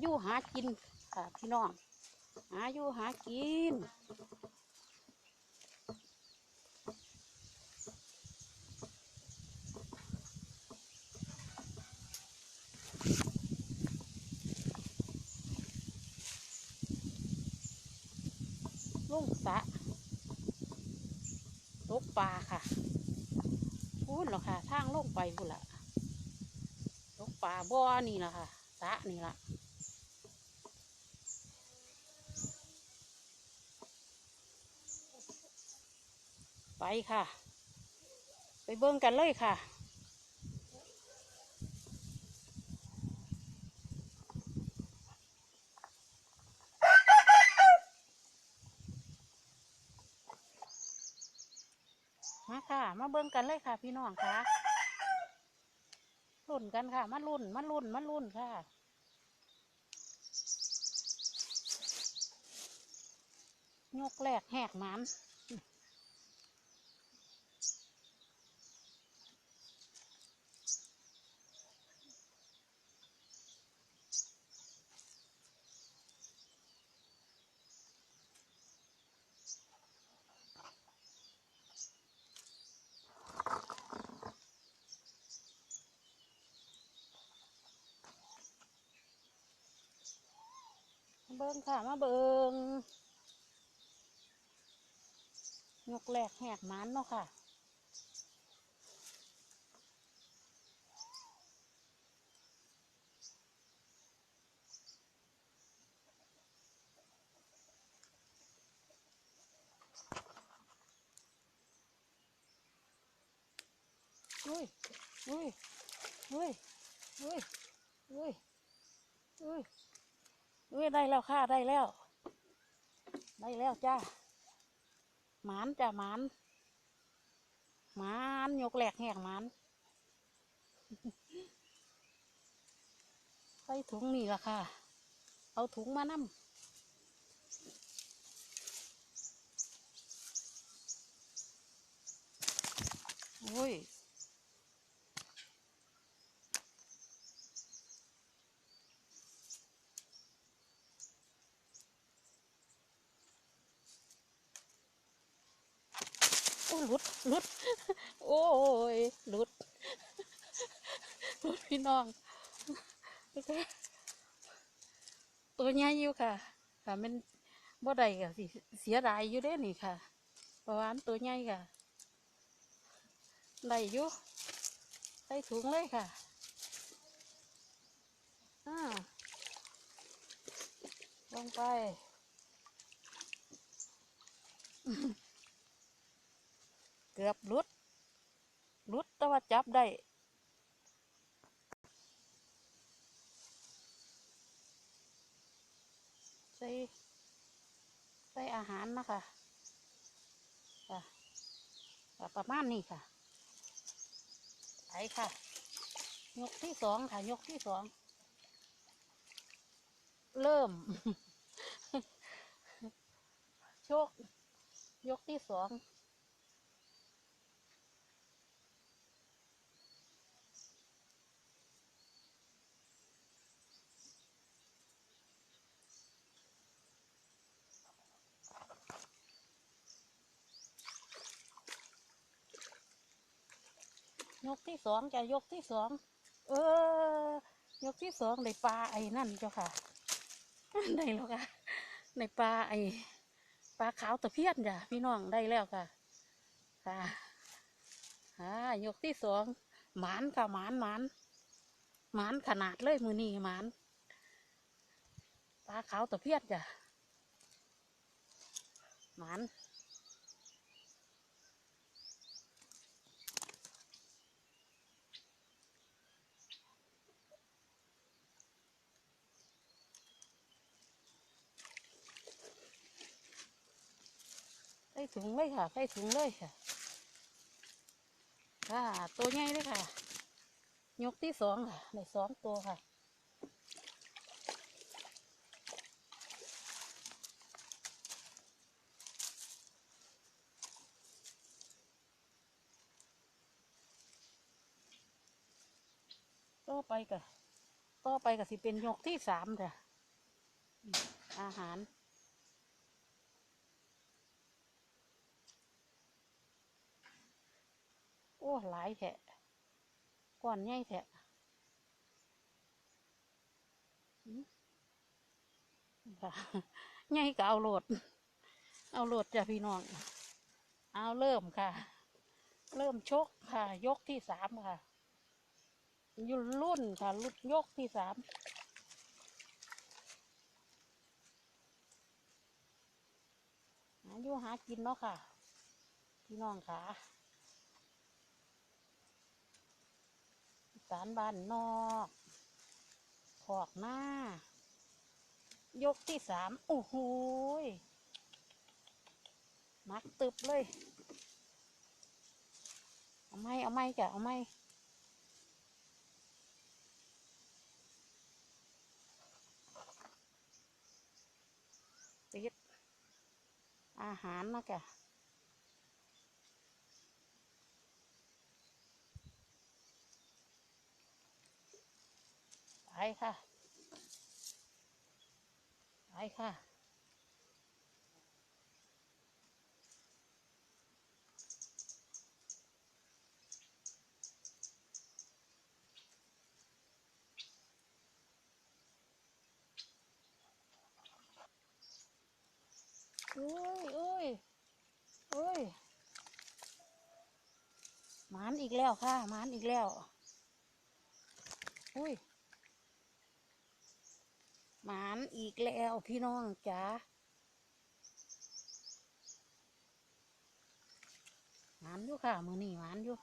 อยู่หากินค่ะพี่น้อง หาอยู่หากินลุงสะตกปลาค่ะพูดหรอค่ะทางลงไปพูดละตกปลาบ่อนี่ละค่ะสะนี่ละ ไปค่ะ ไปเบิ่งกันเลยค่ะมาค่ะ มาเบิ่งกันเลยค่ะ พี่น้องค่ะรุ่นกันค่ะ มารุ่นมารุ่นมารุ่นค่ะยกแรกแหกมัน เบิ่งค่ะ มาเบิ่งยกแรกแหกมันเนาะค่ะ อุ้ย อุ้ย อุ้ย อุ้ย อุ้ย อุ้ย อุ้ยได้แล้วค่ะได้แล้ว ได้แล้วจ้าหมานจ้าหมานหมานยกแหลกแหกหมานใส่ถุงนี่ละค่ะ เอาถุงมานำโอ้ย หลุดหลุด โอ้ยหลุดหลุดพี่น้องตัวใหญ่อยู่ค่ะ ค่ะมันบ่ได้ค่ะสิเสียดายอยู่เด้นี่ค่ะเพราะว่ามันตัวใหญ่ค่ะได้อยู่ใส่ถุงเลยค่ะอ่าลงไป กือบลุดหลุดแต่ว่าจับได้ใส่ใส่อาหารนะคะค่ะประมาณนี้ค่ะไปค่ะ ยกที่สองค่ะ ยกที่สอง เริ่ม โชค ยกที่สอง ยกที่สองจะยกที่สองเออยกที่สองได้ปลาไอ้นั่นเจ้าค่ะได้แล้วค่ะได้ปลาไอ้ปลาขาวตะเพียนจ้ะพี่น้องได้แล้วค่ะค่ะอ่ายกที่สองหมานค่ะหมานหมานหมานขนาดเลยมือนี่หมานปลาขาวตะเพียนจ้ะหมาน ส่ถุงเลยค่ะใส่ถุงเลยค่ะ ค่ะ ตัวใหญ่เลยค่ะ ยกที่สองค่ะได้สองตัวค่ะต่อไปก็ต่อไปก็สิเป็นยกที่สามจ้ะอาหาร โอ้หลายแทะก่อนใหญ่แทะอืมค่ะใหญ่ก็เอาโหลด เอาโหลดจ้ะพี่น้อง เอาเริ่มค่ะ เริ่มชกค่ะ ยกที่สามค่ะอยุ่รุ่นค่ะรุ่นยกที่สามหาอยู่หากินเนาะค่ะ พี่น้องค่ะ สารบ้านนอกขอกหน้า ยกที่สามโอ้โหมักตึบเลย เอาไม่เอาไม่จ้ะเอาไม่ติดอาหารนะจ้ะ ค่ะ ไปค่ะโอ้ยโอ้ยโอ้ยหมานอีกแล้วค่ะหมานอีกแล้ว อุ้ย หมานอีกแล้วพี่น้องจ๋าหมานอยู่ค่ะมือนี่หมานอยู่